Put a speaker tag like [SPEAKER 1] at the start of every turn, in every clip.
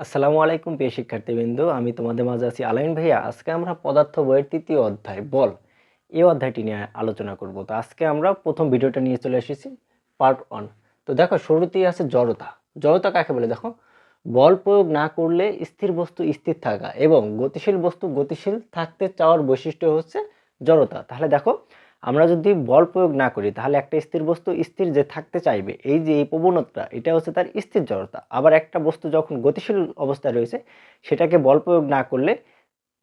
[SPEAKER 1] আসসালামু আলাইকুম প্রিয় শিক্ষার্থীবৃন্দ, আমি তোমাদের মাঝে আছি আলাইন ভাইয়া। আজকে আমরা পদার্থ বইয়ের তৃতীয় অধ্যায়, বল, এই অধ্যায়টি নিয়ে আলোচনা করব। তো আজকে আমরা প্রথম ভিডিওটা নিয়ে চলে এসেছি, পার্ট ওয়ান। তো দেখো, শুরুতেই আছে জড়তা। জড়তা কাকে বলে? দেখো, বল প্রয়োগ না করলে স্থির বস্তু স্থির থাকা এবং গতিশীল বস্তু গতিশীল থাকতে চাওয়ার বৈশিষ্ট্য হচ্ছে জড়তা। তাহলে দেখো আমরা যদি বল প্রয়োগ না করি, তাহলে একটা স্থির বস্তু স্থির যে থাকতে চাইবে, এই যে এই প্রবণতা, এটা হচ্ছে তার স্থির জড়তা। আবার একটা বস্তু যখন গতিশীল অবস্থায় রয়েছে, সেটাকে বল প্রয়োগ না করলে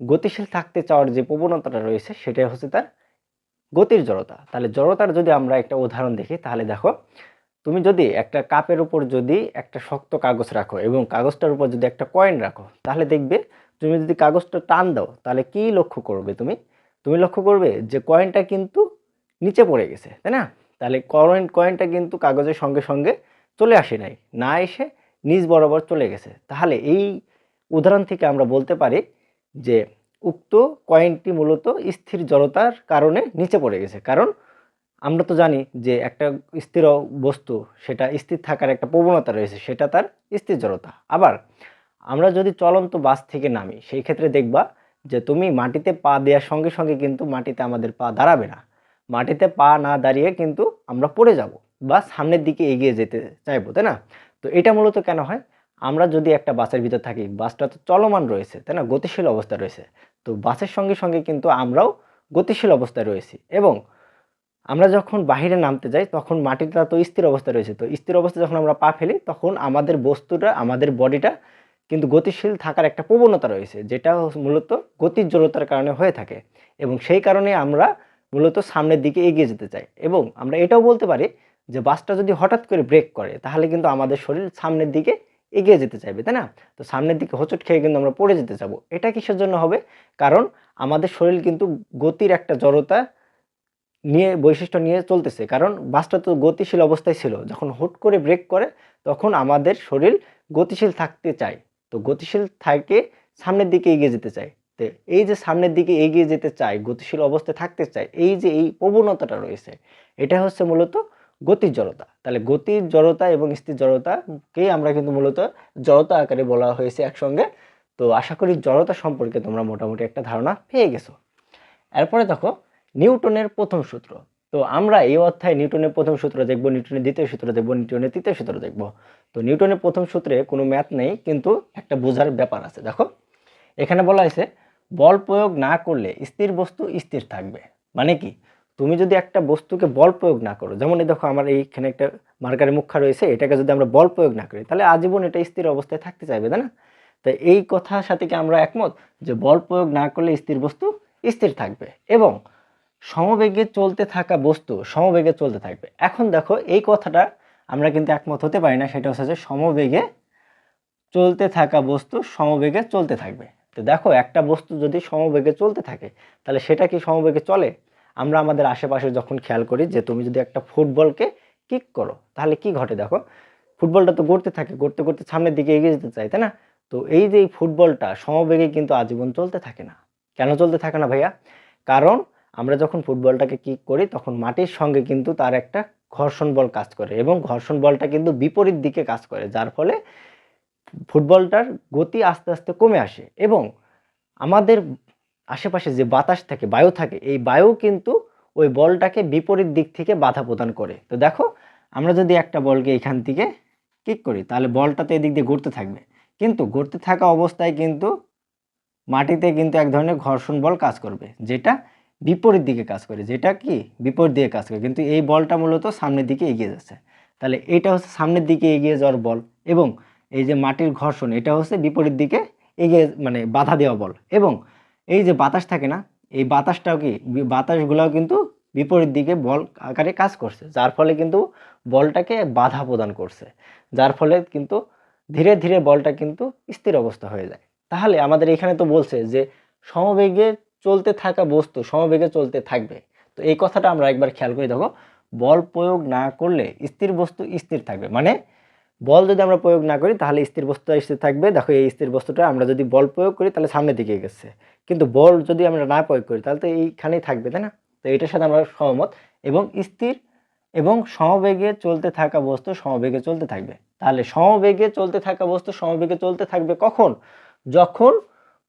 [SPEAKER 1] গতিশীল থাকতে চাওয়ার যে প্রবণতাটা রয়েছে, সেটা হচ্ছে তার গতির জড়তা। তাহলে জড়তার যদি আমরা একটা উদাহরণ দেখি, তাহলে দেখো, তুমি যদি একটা কাপের উপর যদি একটা শক্ত কাগজ রাখো এবং কাগজটার উপর যদি একটা কয়েন রাখো, তাহলে দেখবে তুমি যদি কাগজটা টান দাও, তাহলে কি লক্ষ্য করবে তুমি? তুমি লক্ষ্য করবে যে কয়েনটা কিন্তু নিচে পড়ে গেছে, তাই না? তাহলে কয়েন কয়েনটা কিন্তু কাগজের সঙ্গে সঙ্গে চলে আসে নাই, না এসে নিজ বরাবর চলে গেছে। তাহলে এই উদাহরণ থেকে আমরা বলতে পারি যে উক্ত কয়েনটি মূলত স্থির জড়তার কারণে নিচে পড়ে গেছে। কারণ আমরা তো জানি যে একটা স্থির বস্তু, সেটা স্থির থাকার একটা প্রবণতা রয়েছে, সেটা তার স্থির জড়তা। আবার আমরা যদি চলন্ত বাস থেকে নামি, সেই ক্ষেত্রে দেখবা যে তুমি মাটিতে পা দেওয়ার সঙ্গে সঙ্গে কিন্তু মাটিতে আমাদের পা দাঁড়াবে না। মাটিতে পা না দাঁড়িয়ে কিন্তু আমরা পড়ে যাব বা সামনের দিকে এগিয়ে যেতে চাইব, তাই না? তো এটা মূলত কেন হয়? আমরা যদি একটা বাসের ভিতর থাকি, বাসটা তো চলমান রয়েছে, তাই না? গতিশীল অবস্থা রয়েছে। তো বাসের সঙ্গে সঙ্গে কিন্তু আমরাও গতিশীল অবস্থায় রয়েছি এবং আমরা যখন বাহিরে নামতে যাই, তখন মাটিটা তো স্থির অবস্থায় রয়েছে। তো স্থির অবস্থায় যখন আমরা পা ফেলি, তখন আমাদের বস্তুটা, আমাদের বডিটা কিন্তু গতিশীল থাকার একটা প্রবণতা রয়েছে, যেটা মূলত গতির জড়তার কারণে হয়ে থাকে। এবং সেই কারণে আমরা মূলত সামনের দিকে এগিয়ে যেতে চাই। এবং আমরা এটাও বলতে পারি যে, বাসটা যদি হঠাৎ করে ব্রেক করে, তাহলে কিন্তু আমাদের শরীর সামনের দিকে এগিয়ে যেতে চাইবে, তাই না? তো সামনের দিকে হোঁচট খেয়ে কিন্তু আমরা পড়ে যেতে যাব এটা কিসের জন্য হবে? কারণ আমাদের শরীর কিন্তু গতির একটা জড়তা নিয়ে, বৈশিষ্ট্য নিয়ে চলতেছে। কারণ বাসটা তো গতিশীল অবস্থায় ছিল। যখন হুট করে ব্রেক করে, তখন আমাদের শরীর গতিশীল থাকতে চায়। তো গতিশীল থাকে, সামনের দিকে এগিয়ে যেতে চায়। তো এই যে সামনের দিকে এগিয়ে যেতে চায়, গতিশীল অবস্থায় থাকতে চায়, এই যে এই প্রবণতাটা রয়েছে, এটা হচ্ছে মূলত গতির জড়তা। তাহলে গতির জড়তা এবং স্থির জড়তাকেই আমরা কিন্তু মূলত জড়তা আকারে বলা হয়েছে একসঙ্গে। তো আশা করি জড়তা সম্পর্কে তোমরা মোটামুটি একটা ধারণা পেয়ে গেছো। এরপরে দেখো, নিউটনের প্রথম সূত্র। তো আমরা এই অধ্যায়ে নিউটনের প্রথম সূত্র দেখব, নিউটনের দ্বিতীয় সূত্র দেখব, নিউটনের তৃতীয় সূত্র দেখব। তো নিউটনের প্রথম সূত্রে কোনো ম্যাথ নেই, কিন্তু একটা বোঝার ব্যাপার আছে। দেখো, এখানে বলা হয়েছে, বল প্রয়োগ না করলে স্থির বস্তু স্থির থাকবে। মানে কি? তুমি যদি একটা বস্তুকে বল প্রয়োগ না করো, যেমন এই দেখো আমার এইখানে একটা মার্কারের মুখা রয়েছে, এটাকে যদি আমরা বল প্রয়োগ না করি, তাহলে আজীবন এটা স্থির অবস্থায় থাকতে চাইবে, তাই না? তাই এই কথার সাথে কি আমরা একমত? যে বল প্রয়োগ না করলে স্থির বস্তু স্থির থাকবে এবং সমবেগে চলতে থাকা বস্তু সমবেগে চলতে থাকবে। এখন দেখো, এই কথাটা আমরা কিন্তু একমত হতে পারি না, সেটা হচ্ছে যে সমবেগে চলতে থাকা বস্তু সমবেগে চলতে থাকবে। তো দেখো, একটা বস্তু যদি সমবেগে চলতে থাকে, তাহলে সেটা কি সমবেগে চলে? আমরা আমাদের আশেপাশে যখন খেয়াল করি যে তুমি যদি একটা ফুটবলকে কিক করো, তাহলে কি ঘটে দেখো? ফুটবলটা তো গড়তে থাকে, গড়তে গড়তে সামনের দিকে এগিয়ে যেতে চাই তাই না? তো এই যে ফুটবলটা সমবেগে কিন্তু আজীবন চলতে থাকে না। কেন চলতে থাকে না ভাইয়া? কারণ আমরা যখন ফুটবলটাকে কিক করি, তখন মাটির সঙ্গে কিন্তু তার একটা ঘর্ষণ বল কাজ করে এবং ঘর্ষণ বলটা কিন্তু বিপরীত দিকে কাজ করে, যার ফলে ফুটবলটার গতি আস্তে আস্তে কমে আসে এবং আমাদের আশেপাশে যে বাতাস থাকে, বায়ু থাকে, এই বায়ু কিন্তু ওই বলটাকে বিপরীত দিক থেকে বাধা প্রদান করে। তো দেখো, আমরা যদি একটা বলকে এখান থেকে কিক করি, তাহলে বলটা তো এদিক দিয়ে ঘুরতে থাকবে। কিন্তু ঘুরতে থাকা অবস্থায় কিন্তু মাটিতে কিন্তু এক ধরনের ঘর্ষণ বল কাজ করবে, যেটা বিপরীত দিকে কাজ করে, যেটা কি? বিপরীত দিকে কাজ করে। কিন্তু এই বলটা মূলত সামনের দিকে এগিয়ে যাচ্ছে। তাহলে এটা হচ্ছে সামনের দিকে এগিয়ে যাওয়ার বল এবং এই যে মাটির ঘর্ষণ, এটা হচ্ছে বিপরীত দিকে এগিয়ে মানে বাধা দেওয়া বল এবং এই যে বাতাস থাকে না, এই বাতাসটাও কি? বাতাসগুলোও কিন্তু বিপরীত দিকে বল আকারে কাজ করছে, যার ফলে কিন্তু বলটাকে বাধা প্রদান করছে, যার ফলে কিন্তু ধীরে ধীরে বলটা কিন্তু স্থির অবস্থা হয়ে যায়। তাহলে আমাদের এখানে তো বলছে যে সমবেগে চলতে থাকা বস্তু, সমবেগে চলতে থাকবে। তো এই কথাটা আমরা একবার খেয়াল করে দেখো, বল প্রয়োগ না করলে স্থির বস্তু স্থির থাকবে। মানে বল যদি আমরা প্রয়োগ না করি, তাহলে স্থির বস্তু স্থির থাকবে। দেখো এই স্থির বস্তুটা আমরা যদি বল প্রয়োগ করি, তাহলে সামনের দিকে গেছে কিন্তু বল যদি আমরা না প্রয়োগ করি, তাহলে তো এইখানেই থাকবে, তাই না? তো এটার সাথে আমরা সহমত। এবং স্থির এবং সমবেগে চলতে থাকা বস্তু সমবেগে চলতে থাকবে। তাহলে সমবেগে চলতে থাকা বস্তু সমবেগে চলতে থাকবে কখন? যখন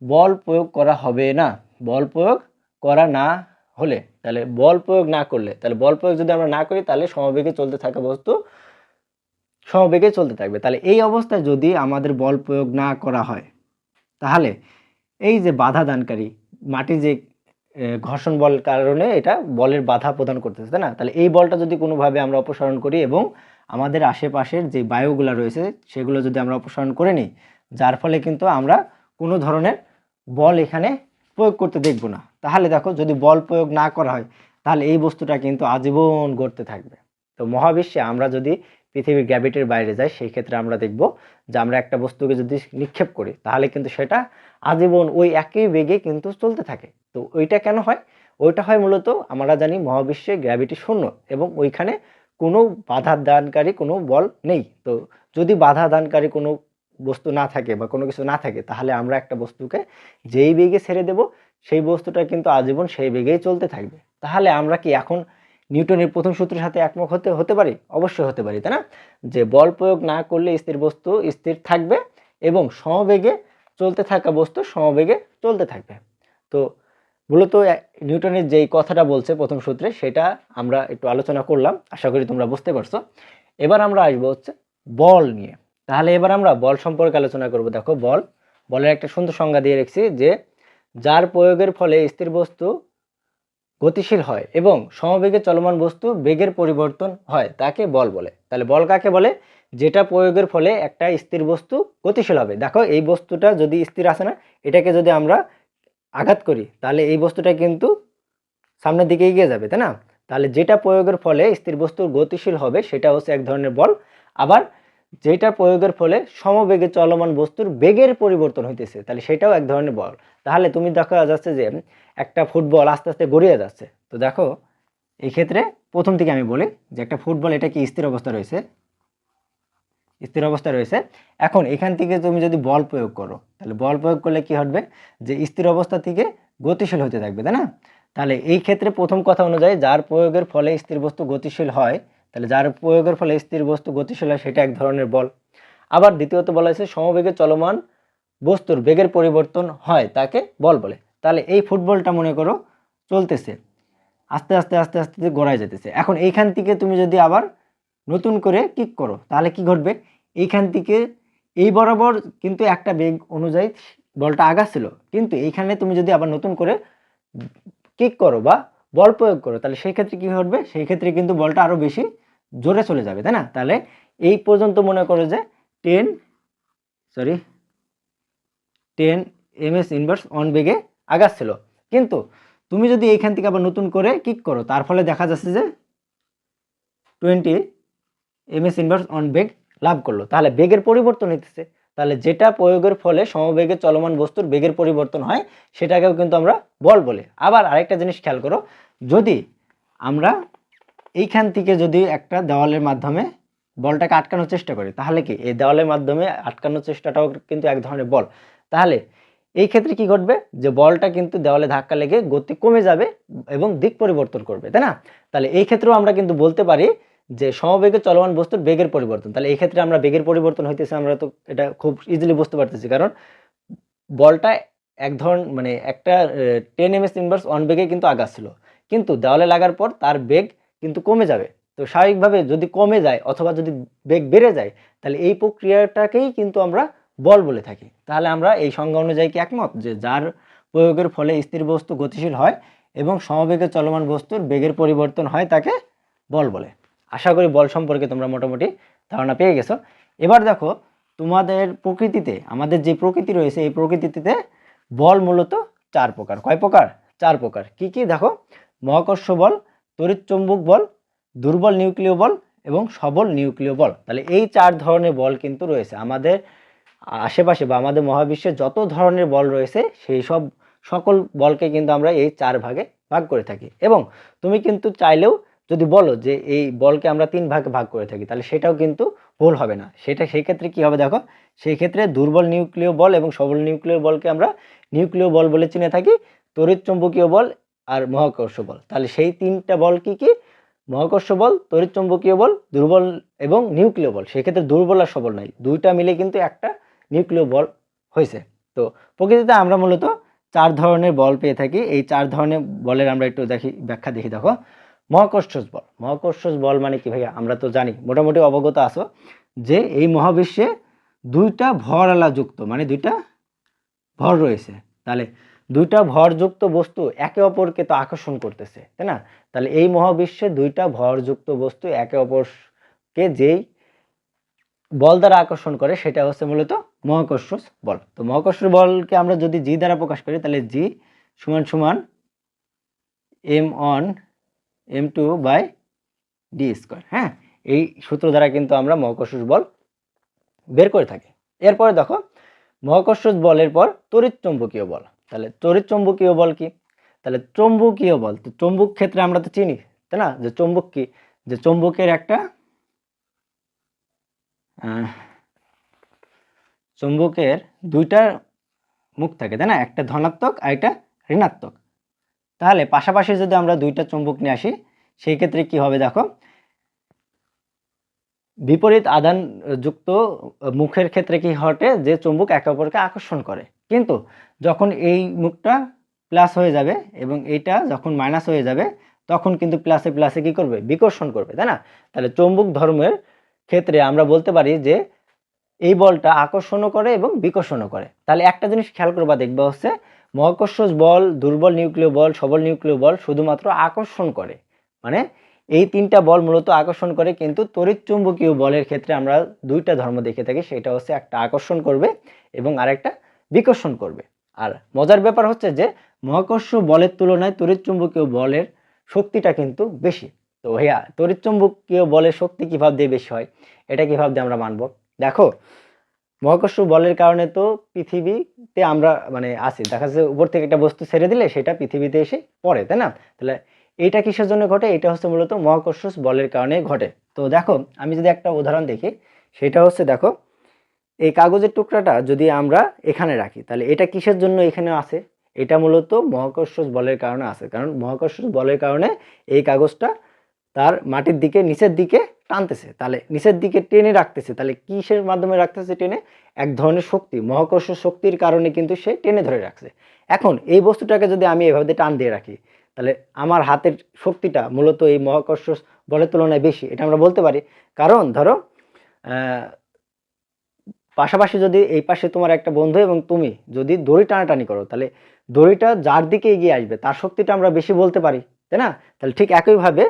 [SPEAKER 1] বল প্রয়োগ করা হবে না। বল প্রয়োগ করা না হলে, তাহলে বল প্রয়োগ না করলে, তাহলে বল প্রয়োগ যদি আমরা না করি, তাহলে সমবেগে চলতে থাকা বস্তু সমবেগে চলতে থাকবে। তাহলে এই অবস্থায় যদি আমাদের বল প্রয়োগ না করা হয়, তাহলে এই যে বাধা দানকারী, মাটি যে ঘর্ষণ বল কারণে এটা বলের বাধা প্রদান করতেছে, তাই না? তাহলে এই বলটা যদি কোনোভাবে আমরা অপসারণ করি এবং আমাদের আশেপাশের যে বায়ুগুলো রয়েছে, সেগুলো যদি আমরা অপসারণ করে নিই, যার ফলে কিন্তু আমরা কোনো ধরনের বল এখানে প্রয়োগ করতে দেখব না। তাহলে দেখো যদি বল প্রয়োগ না করা হয়, তাহলে এই বস্তুটা কিন্তু আজীবন গড়তে থাকবে। তো মহাবিশ্বে আমরা যদি পৃথিবীর গ্র্যাভিটির বাইরে যাই, সেই ক্ষেত্রে আমরা দেখব যে আমরা একটা বস্তুকে যদি নিক্ষেপ করি, তাহলে কিন্তু সেটা আজীবন ওই একই বেগে কিন্তু চলতে থাকে। তো ওইটা কেন হয়? ওইটা হয় মূলত আমরা জানি মহাবিশ্বে গ্র্যাভিটি শূন্য এবং ওইখানে কোনো বাধা দানকারী কোনো বল নেই। তো যদি বাধা দানকারী কোনো বস্তু না থাকে বা কোনো কিছু না থাকে, তাহলে আমরা একটা বস্তুকে যেই বেগে ছেড়ে দেব, সেই বস্তুটা কিন্তু আজীবন সেই বেগেই চলতে থাকবে। তাহলে আমরা কি এখন নিউটনের প্রথম সূত্রের সাথে একমত হতে হতে পারি? অবশ্যই হতে পারি, তাই না? যে বল প্রয়োগ না করলে স্থির বস্তু স্থির থাকবে এবং সমবেগে চলতে থাকা বস্তু সমবেগে চলতে থাকবে। তো মূলত নিউটনের যেই কথাটা বলছে প্রথম সূত্রে, সেটা আমরা একটু আলোচনা করলাম, আশা করি তোমরা বুঝতে পারছ। এবার আমরা আসব হচ্ছে বল নিয়ে। তাহলে এবার আমরা বল সম্পর্কে আলোচনা করব। দেখো, বল, বলের একটা সুন্দর সংজ্ঞা দিয়ে রেখেছি যে যার প্রয়োগের ফলে স্থির বস্তু গতিশীল হয় এবং সমবেগে চলমান বস্তু বেগের পরিবর্তন হয়, তাকে বল বলে। তাহলে বল কাকে বলে? যেটা প্রয়োগের ফলে একটা স্থির বস্তু গতিশীল হবে। দেখো, এই বস্তুটা যদি স্থির আসে না, এটাকে যদি আমরা আঘাত করি, তাহলে এই বস্তুটা কিন্তু সামনের দিকে এগিয়ে যাবে, তাই না? তাহলে যেটা প্রয়োগের ফলে স্থির বস্তু গতিশীল হবে, সেটা হচ্ছে এক ধরনের বল। আবার যেটা প্রয়োগের ফলে সমবেগে চলমান বস্তুর বেগের পরিবর্তন হইতেছে, তাহলে সেটাও এক ধরনের বল। তাহলে তুমি দেখা যাচ্ছে যে একটা ফুটবল আস্তে আস্তে গড়িয়ে যাচ্ছে। তো দেখো এই ক্ষেত্রে প্রথম থেকে আমি বলি যে একটা ফুটবল এটা কি স্থির অবস্থা রয়েছে? স্থির অবস্থা রয়েছে। এখন এখান থেকে তুমি যদি বল প্রয়োগ করো, তাহলে বল প্রয়োগ করলে কি হবে যে স্থির অবস্থা থেকে গতিশীল হতে থাকবে, তাই না? তাহলে এই ক্ষেত্রে প্রথম কথা অনুযায়ী যার প্রয়োগের ফলে স্থির বস্তু গতিশীল হয় তাহলে যার প্রয়োগের ফলে স্থির বস্তু গতিশীল হয়, সেটা এক ধরনের বল। আবার দ্বিতীয়ত বলা হয়েছে, সমবেগে চলমান বস্তুর বেগের পরিবর্তন হয় তাকে বল বলে। তাহলে এই ফুটবলটা মনে করো চলতেছে, আস্তে আস্তে আস্তে আস্তে গড়ায় যেতেছে। এখন এইখান থেকে তুমি যদি আবার নতুন করে কিক করো, তাহলে কি ঘটবে? এইখান থেকে এই বরাবর কিন্তু একটা বেগ অনুযায়ী বলটা আগাচ্ছিল কিন্তু এইখানে তুমি যদি আবার নতুন করে কিক করো বা বল প্রয়োগ করো, তাহলে সেই ক্ষেত্রে কি ঘটবে? সেই ক্ষেত্রে কিন্তু বলটা আরও বেশি জোরে চলে যাবে, তাই না? তাহলে এই পর্যন্ত মনে করো যে ten sorry ten M S inverse one বেগে আগাচ্ছিল। কিন্তু তুমি যদি এইখান থেকে আবার নতুন করে কিক করো, তার ফলে দেখা যাচ্ছে যে twenty M S inverse one বেগ লাভ করল। তাহলে বেগের পরিবর্তন হইতেছে। তাহলে যেটা প্রয়োগের ফলে সমবেগে চলমান বস্তুর বেগের পরিবর্তন হয়, সেটাকেও কিন্তু আমরা বল বলে। আবার আরেকটা জিনিস খেয়াল করো, যদি আমরা এইখান থেকে যদি একটা দেওয়ালের মাধ্যমে বলটাকে আটকানোর চেষ্টা করি, তাহলে কি? এই দেওয়ালের মাধ্যমে আটকানোর চেষ্টাটাও কিন্তু এক ধরনের বল। তাহলে এই ক্ষেত্রে কি ঘটবে? যে বলটা কিন্তু দেওয়ালে ধাক্কা লেগে গতি কমে যাবে এবং দিক পরিবর্তন করবে, তাই না? তাহলে এই ক্ষেত্রেও আমরা কিন্তু বলতে পারি যে সমবেগে চলমান বস্তুর বেগের পরিবর্তন। তাহলে এই ক্ষেত্রে আমরা বেগের পরিবর্তন হইতেছে, আমরা তো এটা খুব ইজিলি বুঝতে পারতেছি। কারণ বলটা এক ধরন মানে একটা ten M S inverse one বেগে কিন্তু আগাচ্ছিল। কিন্তু দেওয়ালে লাগার পর তার বেগ কিন্তু কমে যাবে। তো স্বাভাবিকভাবে যদি কমে যায় অথবা যদি বেগ বেড়ে যায়, তাহলে এই প্রক্রিয়াটাকেই কিন্তু আমরা বল বলে থাকি। তাহলে আমরা এই সংজ্ঞা অনুযায়ী কি একমত? যে যার প্রয়োগের ফলে স্থির বস্তু গতিশীল হয় এবং সমবেগে চলমান বস্তুর বেগের পরিবর্তন হয় তাকে বল বলে। আশা করি বল সম্পর্কে তোমরা মোটামুটি ধারণা পেয়ে গেছো। এবার দেখো, তোমাদের প্রকৃতিতে, আমাদের যে প্রকৃতি রয়েছে, এই প্রকৃতিতে বল মূলত চার প্রকার। কয় প্রকার? চার প্রকার। কি কি? দেখো, মহাকর্ষ বল তড়িৎ চৌম্বক বল, দুর্বল নিউক্লিয় বল এবং সবল নিউক্লিয় বল। তাহলে এই চার ধরনের বল কিন্তু রয়েছে। আমাদের আশেপাশে বা আমাদের মহাবিশ্বে যত ধরনের বল রয়েছে, সেই সব সকল বলকে কিন্তু আমরা এই চার ভাগে ভাগ করে থাকি। এবং তুমি কিন্তু চাইলেও যদি বলো যে এই বলকে আমরা তিন ভাগে ভাগ করে থাকি, তাহলে সেটাও কিন্তু ভুল হবে না। সেটা সেই ক্ষেত্রে কি হবে দেখো? সেই ক্ষেত্রে দুর্বল নিউক্লিয় বল এবং সবল নিউক্লিয় বলকে আমরা নিউক্লিয় বল বলে চিনে থাকি। তড়িৎ চৌম্বকীয় বল আর মহাকর্ষ বল। তাহলে সেই তিনটা বল কি কি? মহাকর্ষ বল, তড়িৎচুম্বকীয় বল, দুর্বল এবং নিউক্লিয় বল। সেক্ষেত্রে দুর্বল আর সবল নাই। দুইটা মিলে কিন্তু একটা নিউক্লিয় বল হয়েছে তো প্রকৃতিতে আমরা মূলত চার ধরনের বল পেয়ে থাকি। এই চার ধরনের বলের আমরা একটু দেখি, ব্যাখ্যা দেখি, দেখো। মহাকর্ষজ বল। মহাকর্ষজ বল মানে কি ভাইয়া? আমরা তো জানি, মোটামুটি অবগত আছো যে এই মহাবিশ্বে দুইটা ভরআলা যুক্ত মানে দুইটা ভর রয়েছে। তাহলে দুইটা ভরযুক্ত বস্তু একে অপরকে তো আকর্ষণ করতেছে, তাই না? তাহলে এই মহাবিশ্বে দুইটা ভরযুক্ত বস্তু একে অপরকে যেই বল দ্বারা আকর্ষণ করে সেটা হচ্ছে মূলত মহাকর্ষ বল। তো মহাকর্ষ বলকে আমরা যদি জি দ্বারা প্রকাশ করি, তাহলে জি সমান সমান M one M two by D square হ্যাঁ? এই সূত্র দ্বারা কিন্তু আমরা মহাকর্ষ বল বের করে থাকি। এরপরে দেখো মহাকর্ষ বলের পর তড়িৎ চৌম্বকীয় বল। তাহলে তড়িৎ চৌম্বকীয় বল কি? তাহলে চৌম্বকীয় বল, তো চৌম্বক ক্ষেত্রে আমরা তো চিনি, তাই না? যে চৌম্বক কি? যে চৌম্বকের একটা চৌম্বকের দুইটা মুখ থাকে, তাই না? একটা ধনাত্মক আর একটা ঋণাত্মক। তাহলে পাশাপাশি যদি আমরা দুইটা চৌম্বক নিয়ে আসি, সেই ক্ষেত্রে কি হবে দেখো? বিপরীত আদান যুক্ত মুখের ক্ষেত্রে কি ঘটে? যে চুম্বক একে অপরকে আকর্ষণ করে। কিন্তু যখন এই মুখটা প্লাস হয়ে যাবে এবং এইটা যখন মাইনাস হয়ে যাবে, তখন কিন্তু প্লাসে প্লাসে কি করবে? বিকর্ষণ করবে, তাই না? তাহলে চৌম্বক ধর্মের ক্ষেত্রে আমরা বলতে পারি যে এই বলটা আকর্ষণও করে এবং বিকর্ষণও করে। তাহলে একটা জিনিস খেয়াল করবা, দেখবা হচ্ছে মহাকর্ষ বল, দুর্বল নিউক্লিয় বল, সবল নিউক্লিয় বল শুধুমাত্র আকর্ষণ করে। মানে এই তিনটা বল মূলত আকর্ষণ করে, কিন্তু তড়িৎ চুম্বকীয় বলের ক্ষেত্রে আমরা দুইটা ধর্ম দেখে থাকি, সেটা হচ্ছে একটা আকর্ষণ করবে এবং আরেকটা বিকর্ষণ করবে। আর মজার ব্যাপার হচ্ছে যে, মহাকর্ষ বলের তুলনায় তড়িৎ চুম্বকীয় বলের শক্তিটা কিন্তু বেশি। তো ভাইয়া তড়িৎ চুম্বকীয় বলের শক্তি কীভাবে দিয়ে বেশি হয়, এটা কীভাবে দিয়ে আমরা মানব? দেখো, মহাকর্ষ বলের কারণে তো পৃথিবীতে আমরা মানে আছি। দেখা যাচ্ছে উপর থেকে একটা বস্তু ছেড়ে দিলে সেটা পৃথিবীতে এসে পড়ে, তাই না? তাহলে এটা কিসের জন্য ঘটে? এটা হচ্ছে মূলত মহাকর্ষ বলের কারণে ঘটে। তো দেখো, আমি যদি একটা উদাহরণ দেখি, সেটা হচ্ছে দেখো এই কাগজের টুকরাটা যদি আমরা এখানে রাখি, তাহলে এটা কিসের জন্য এখানে আছে? এটা মূলত মহাকর্ষ বলের কারণে আছে। কারণ মহাকর্ষ বলের কারণে এই কাগজটা তার মাটির দিকে, নিচের দিকে টানতেছে। তাহলে নিচের দিকে টেনে রাখতেছে। তাহলে কিসের মাধ্যমে রাখতেছে টেনে? এক ধরনের শক্তি। মহাকর্ষ শক্তির কারণে কিন্তু সে টেনে ধরে রাখছে। এখন এই বস্তুটাকে যদি আমি এভাবে টান দিয়ে রাখি, তাহলে আমার হাতের শক্তিটা মূলত এই মহাকর্ষ বলের তুলনায় বেশি। এটা আমরা বলতে পারি। কারণ ধরো পাশাপাশি যদি এই পাশে তোমার একটা বন্ধু এবং তুমি যদি দড়ি টানাটানি করো, তাহলে দড়িটা যার দিকে এগিয়ে আসবে, তার শক্তিটা আমরা বেশি বলতে পারি, তাই না? তাহলে ঠিক একইভাবে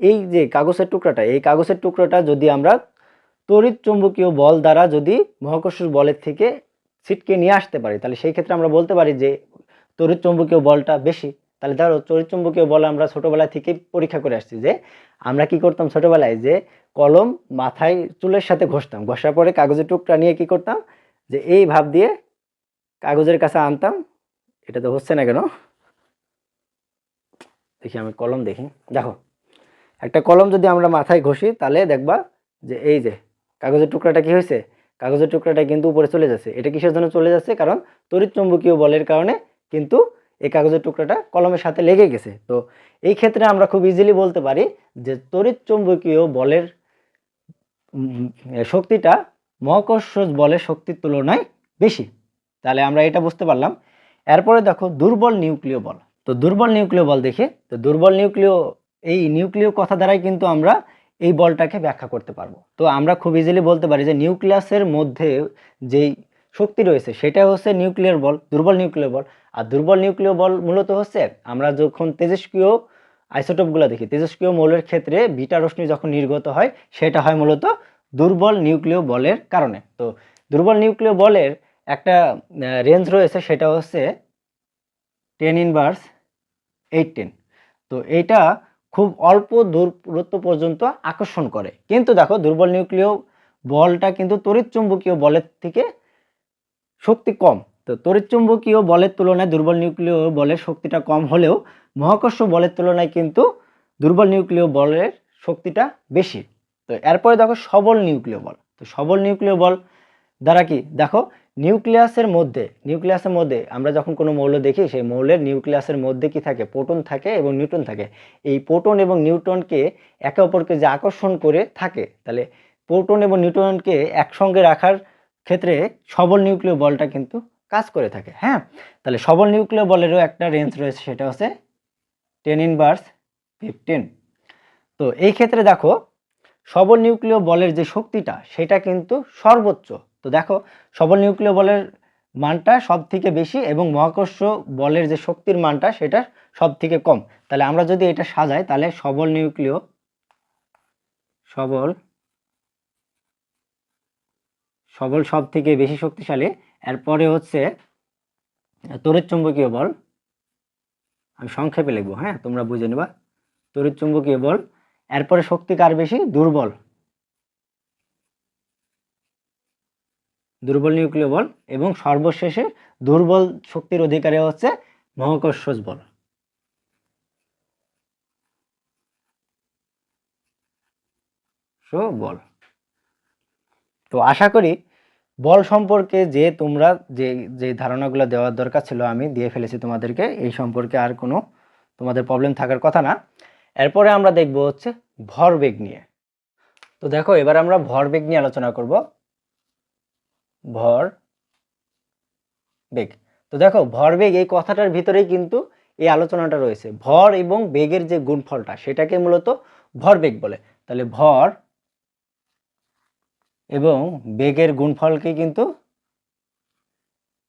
[SPEAKER 1] এই যে কাগজের টুকরাটা, এই কাগজের টুকরাটা যদি আমরা তড়িৎ চুম্বকীয় বল দ্বারা যদি মহাকর্ষ বলের থেকে ছিটকে নিয়ে আসতে পারি, তাহলে সেই ক্ষেত্রে আমরা বলতে পারি যে তড়িৎ চুম্বকীয় বলটা বেশি। তাহলে ধরো তড়িৎ চুম্বকীয় বল আমরা ছোটবেলা থেকেই পরীক্ষা করে আসছি যে আমরা কি করতাম ছোটবেলায় যে কলম মাথায় চুলের সাথে ঘষতাম। ঘষার পরে কাগজের টুকরা নিয়ে কি করতাম? যে এই ভাব দিয়ে কাগজের কাছে আনতাম। এটা তো হচ্ছে না কেন? দেখি আমি কলম দেখি। দেখো, একটা কলম যদি আমরা মাথায় ঘষি তাহলে দেখবা যে এই যে কাগজের টুকরাটা কি হয়েছে? কাগজের টুকরাটা কিন্তু উপরে চলে যাচ্ছে। এটা কিসের জন্য চলে যাচ্ছে? কারণ তড়িৎ চুম্বকীয় বলের কারণে কিন্তু এই কাগজের টুকরাটা কলমের সাথে লেগে গেছে। তো এই ক্ষেত্রে আমরা খুব ইজিলি বলতে পারি যে তড়িৎ চুম্বকীয় বলের শক্তিটা মহাকর্ষ বলের শক্তির তুলনায় বেশি। তাহলে আমরা এটা বুঝতে পারলাম। এরপরে দেখো দুর্বল নিউক্লিয় বল। তো দুর্বল নিউক্লিয় বল দেখে। তো দুর্বল নিউক্লিয়, এই নিউক্লিয় কথা দ্বারাই কিন্তু আমরা এই বলটাকে ব্যাখ্যা করতে পারব। তো আমরা খুব ইজিলি বলতে পারি যে নিউক্লিয়াসের মধ্যে যেই শক্তি রয়েছে সেটা হচ্ছে নিউক্লিয়ার বল দুর্বল নিউক্লিয় বল আর দুর্বল নিউক্লিয় বল মূলত হচ্ছে, আমরা যখন তেজস্ক্রিয় আইসোটোপগুলো দেখি, তেজস্ক্রিয় মৌলের ক্ষেত্রে বিটা রশ্মি যখন নির্গত হয়, সেটা হয় মূলত দুর্বল নিউক্লিয় বলের কারণে। তো দুর্বল নিউক্লিয় বলের একটা রেঞ্জ রয়েছে, সেটা হচ্ছে টেন ইনভার্স এইট টেন তো এইটা খুব অল্প দূরত্ব পর্যন্ত আকর্ষণ করে। কিন্তু দেখো, দুর্বল নিউক্লিয় বলটা কিন্তু তড়িৎ চুম্বকীয় বলের থেকে শক্তি কম। তো তড়িৎ চুম্বকীয় বলের তুলনায় দুর্বল নিউক্লিয় বলের শক্তিটা কম হলেও মহাকর্ষ বলের তুলনায় কিন্তু দুর্বল নিউক্লিয় বলের শক্তিটা বেশি। তো এরপরে দেখো সবল নিউক্লিয় বল। তো সবল নিউক্লিয় বল দ্বারা কি? দেখো নিউক্লিয়াসের মধ্যে নিউক্লিয়াসের মধ্যে আমরা যখন কোনো মৌল দেখি, সেই মৌলের নিউক্লিয়াসের মধ্যে কি থাকে? প্রোটন থাকে এবং নিউট্রন থাকে। এই প্রোটন এবং নিউট্রনকে একে অপরকে যে আকর্ষণ করে থাকে, তাহলে প্রোটন এবং নিউট্রনকে একসঙ্গে রাখার ক্ষেত্রে সবল নিউক্লিয় বলটা কিন্তু কাজ করে থাকে হ্যাঁ? তাহলে সবল নিউক্লিয় বলেরও একটা রেঞ্জ রয়েছে, সেটা হচ্ছে টেন ইনভার্স ফিফটিন তো এই ক্ষেত্রে দেখো, সবল নিউক্লিয় বলের যে শক্তিটা, সেটা কিন্তু সর্বোচ্চ। তো দেখো, সবল নিউক্লিয় বলের মানটা সব থেকে বেশি এবং মহাকর্ষ বলের যে শক্তির মানটা, সেটা সব থেকে কম। তাহলে আমরা যদি এটা সাজাই, তাহলে সবল নিউক্লিয় সবল সবল সব থেকে বেশি শক্তিশালী, এরপরে হচ্ছে তড়িৎ চুম্বকীয় বল। আমি সংক্ষেপে লিখব হ্যাঁ? তোমরা বুঝে নেবা। তড়িৎ চুম্বকীয় বল, এরপরে শক্তি কার বেশি? দুর্বল। দুর্বল নিউক্লিয় বল এবং সর্বশেষে দুর্বল শক্তির অধিকারে হচ্ছে মহাকর্ষ বল। সো, বল। তো আশা করি বল সম্পর্কে যে তোমরা যে যে ধারণাগুলো দেওয়ার দরকার ছিল আমি দিয়ে ফেলেছি তোমাদেরকে, এই সম্পর্কে আর কোনো তোমাদের প্রবলেম থাকার কথা না। এরপরে আমরা দেখব হচ্ছে ভরবেগ নিয়ে। তো দেখো, এবার আমরা ভরবেগ নিয়ে আলোচনা করব। ভর বেগ। তো দেখো ভরবেগ এই কথাটার ভিতরেই কিন্তু এই আলোচনাটা রয়েছে। ভর এবং বেগের যে গুণফলটা, সেটাকে মূলত ভরবেগ বলে। তাহলে ভর এবং বেগের গুণফলকে কিন্তু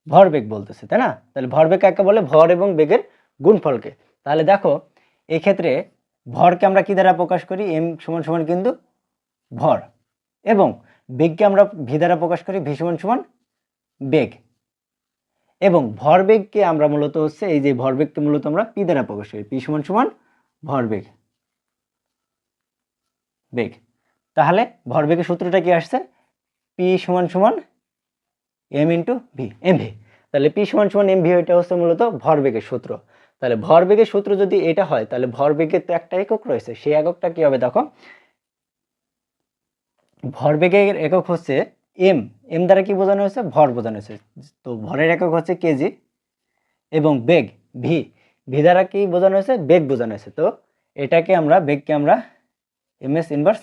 [SPEAKER 1] ভরবেগ বলতেছে, তাই না? তাহলে ভরবেগ কাকে বলে? ভর এবং বেগের গুণফলকে। তাহলে দেখো এই ক্ষেত্রে ভরকে আমরা কি দ্বারা প্রকাশ করি? এম সমান সমান কিন্তু ভর। এবং বেগকে আমরা ভি দ্বারা প্রকাশ করি? ভি সমান সমান বেগ। এবং ভরবেগকে আমরা মূলত হচ্ছে, এই যে ভরবেগকে মূলত আমরা পি দ্বারা প্রকাশ করি? পি সমান সমান ভরবেগ। বেগ। তাহলে ভরবেগের সূত্রটা কি আসছে? পি সমান সমান M into V M V তাহলে পি সমান সমান এম ভি এটা হচ্ছে মূলত ভরবেগের সূত্র। তাহলে ভরবেগের সূত্র যদি এটা হয়, তাহলে ভরবেগের তো একটা একক রয়েছে, সেই এককটা কি হবে দেখো? ভরবেগের একক হচ্ছে এম এম দ্বারা কি বোঝানো হয়েছে? ভর বোঝানো হয়েছে। তো ভরের একক হচ্ছে কেজি এবং বেগ ভি ভি দ্বারা কি বোঝানো হয়েছে? বেগ বোঝানো হয়েছে। তো এটাকে আমরা, বেগকে আমরা এম এস ইনভার্স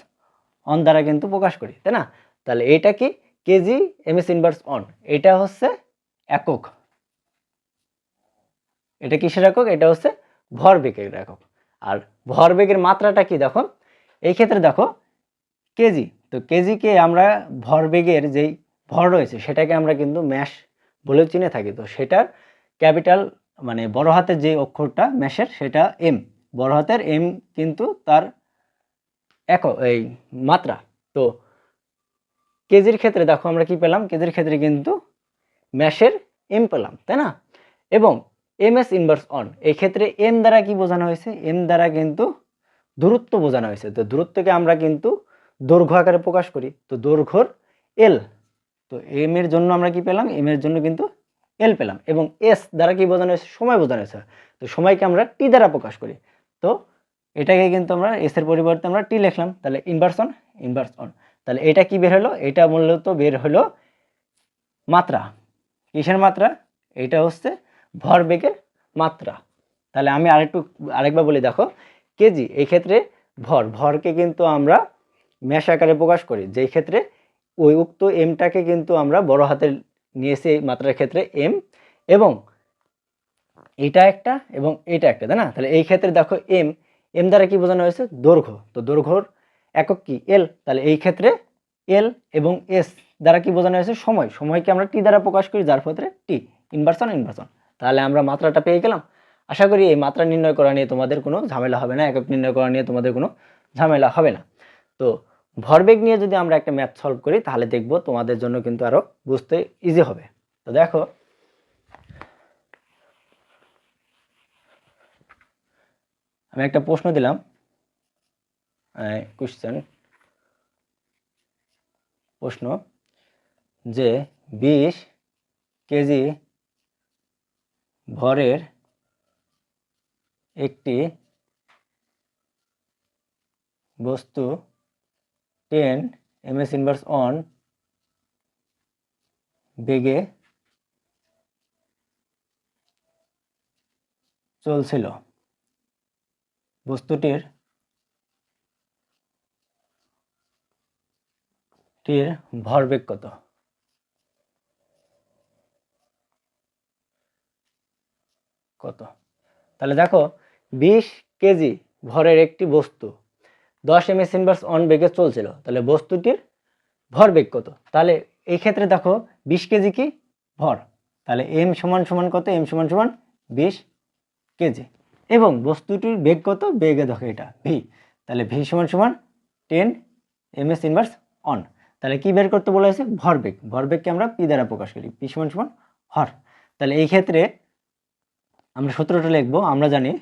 [SPEAKER 1] অন দ্বারা কিন্তু প্রকাশ করি, তাই না? তাহলে এটা কি? Kg M S inverse one এটা হচ্ছে একক। এটা কিসের একক? এটা হচ্ছে ভরবেগের একক। আর ভরবেগের মাত্রাটা কি দেখো? এই ক্ষেত্রে দেখো কেজি তো কেজিকে আমরা ভরবেগের যেই ভর রয়েছে, সেটাকে আমরা কিন্তু ম্যাশ বলে চিনে থাকি। তো সেটার ক্যাপিটাল মানে বড় হাতের যে অক্ষরটা ম্যাশের সেটা এম বড় হাতের এম কিন্তু তার এক এই মাত্রা। তো কেজির ক্ষেত্রে দেখো আমরা কি পেলাম? কেজির ক্ষেত্রে কিন্তু ম্যাশের এম পেলাম, তাই না? এবং এম এস ইনভার্স অন এই ক্ষেত্রে এম দ্বারা কি বোঝানো হয়েছে? এম দ্বারা কিন্তু দূরত্ব বোঝানো হয়েছে। তো দূরত্বকে আমরা কিন্তু দৈর্ঘ্য আকারে প্রকাশ করি। তো দৈর্ঘ্যর এল তো এম এর জন্য আমরা কি পেলাম? এম এর জন্য কিন্তু এল পেলাম। এবং এস দ্বারা কি বোঝানো হয়েছে? সময় বোঝানো হয়েছে। তো সময়কে আমরা টি দ্বারা প্রকাশ করি। তো এটাকে কিন্তু আমরা এস এর পরিবর্তে আমরা টি লিখলাম। তাহলে ইনভার্স অন ইনভার্স অন তাহলে এটা কি বের হলো? এটা মূলত বের হলো মাত্রা। কিসের মাত্রা? এটা হচ্ছে ভরবেগের মাত্রা। তাহলে আমি আরেকটু, আরেকবার বলি, দেখো, কেজি এই ক্ষেত্রে ভর। ভরকে কিন্তু আমরা ম্যাশ আকারে প্রকাশ করি। যেই ক্ষেত্রে ওই উক্ত এমটাকে কিন্তু আমরা বড় হাতের নিয়েছি এই মাত্রার ক্ষেত্রে এম এবং এটা একটা এবং এটা একটা, তাই না? তাহলে এই ক্ষেত্রে দেখো এম এম দ্বারা কি বোঝানো হয়েছে? দৈর্ঘ্য। তো দৈর্ঘ্যর একক কি? এল তাহলে এই ক্ষেত্রে এল এবং এস দ্বারা কি বোঝানো হয়েছে? সময়। সময়কে আমরা টি দ্বারা প্রকাশ করি, যার ক্ষেত্রে টি ইনভার্সন ইনভার্সন তাহলে আমরা মাত্রাটা পেয়ে গেলাম। আশা করি এই মাত্রা নির্ণয় করা নিয়ে তোমাদের কোনো ঝামেলা হবে না, একক নির্ণয় করা নিয়ে তোমাদের কোনো ঝামেলা হবে না। তো ভরবেগ নিয়ে যদি আমরা একটা ম্যাথ সলভ করি, তাহলে দেখব তোমাদের জন্য কিন্তু আরও বুঝতে ইজি হবে। তো দেখো আমি একটা প্রশ্ন দিলাম। কোশ্চেন প্রশ্ন যে বিশ কেজি ভরের একটি বস্তু ten M S inverse one বেগে চলছিল। বস্তুটির টির ভরবেগ কত? কত? তাহলে দেখো, বিশ কেজি ভরের একটি বস্তু দশ এম এস ইনভার্স অন বেগে চলছিল, তাহলে বস্তুটির ভরবেগ কত? তাহলে এই ক্ষেত্রে দেখো, বিশ কেজি কি? ভর। তাহলে এম সমান সমান কত? এম সমান সমান বিশ কেজি। এবং বস্তুটির বেগ কত? বেগে দেখো এটা ভি তাহলে ভি সমান সমান ten M S inverse one তাহলে কি বের করতে বলা হয়েছে? ভরবেগ ভরবেগকে আমরা পি দ্বারা প্রকাশ করি। পি সমান সমান হর তাহলে এই ক্ষেত্রে আমরা সূত্রটা লিখব, আমরা জানি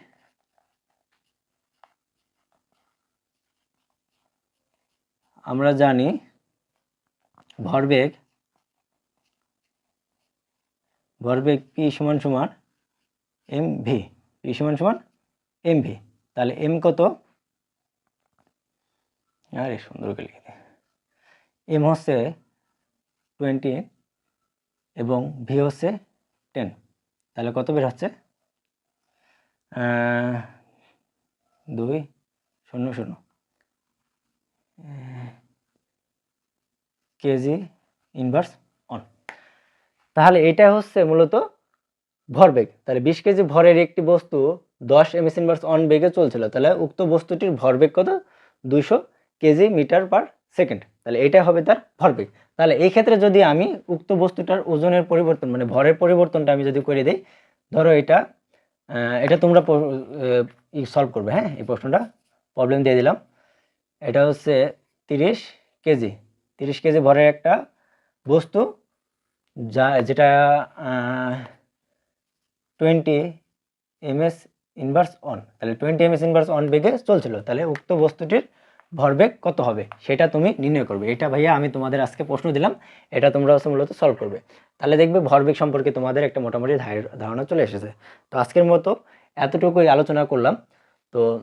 [SPEAKER 1] আমরা জানি ভরবেগ ভরবেগ পি সমান সমান এম ভি পি সমান সমান এম ভি তাহলে এম কত? আরে সুন্দর করে লিখে। এম হচ্ছে টোয়েন্টি এবং ভি হচ্ছে টেন তাহলে কত বের হচ্ছে? দুই, শূন্য শূন্য। কেজি ইনভার্স অন তাহলে এটা হচ্ছে মূলত ভরবেগ তাহলে বিশ কেজি ভরের একটি বস্তু দশ এম এস ইনভার্স অন বেগে চলছিল, তাহলে উক্ত বস্তুটির ভরবেগ কত? দুইশো কেজি মিটার পার সেকেন্ড। তাহলে এটা হবে তার ভরবেগ তাহলে এই ক্ষেত্রে যদি আমি উক্ত বস্তুটার ওজনের পরিবর্তন মানে ভরের পরিবর্তনটা আমি যদি করে দিই, ধরো এটা এটা তোমরা সলভ করবে হ্যাঁ? এই প্রশ্নটা প্রবলেম দিয়ে দিলাম। এটা হচ্ছে তিরিশ কেজি। তিরিশ কেজি ভরের একটা বস্তু যা, যেটা টোয়েন্টি এমএস ইনভার্স অন তাহলে টোয়েন্টি এমএস ইনভার্স অন বেগে চলছিল, তাহলে উক্ত বস্তুটির ভরবেগ কত হবে? সেটা তুমি নির্ণয় করবে। এটা ভাইয়া আমি তোমাদের আজকে প্রশ্ন দিলাম, এটা তোমরা হচ্ছে মূলত সলভ করবে। তাহলে দেখবে ভরবেগ সম্পর্কে তোমাদের একটা মোটামুটি ধার- ধারণা চলে এসেছে। তো আজকের মতো এতটুকুই আলোচনা করলাম। তো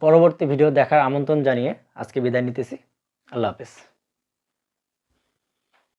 [SPEAKER 1] পরবর্তী ভিডিও দেখার আমন্ত্রণ জানিয়ে আজকে বিদায় নিতেছি। আল্লাহ হাফেজ।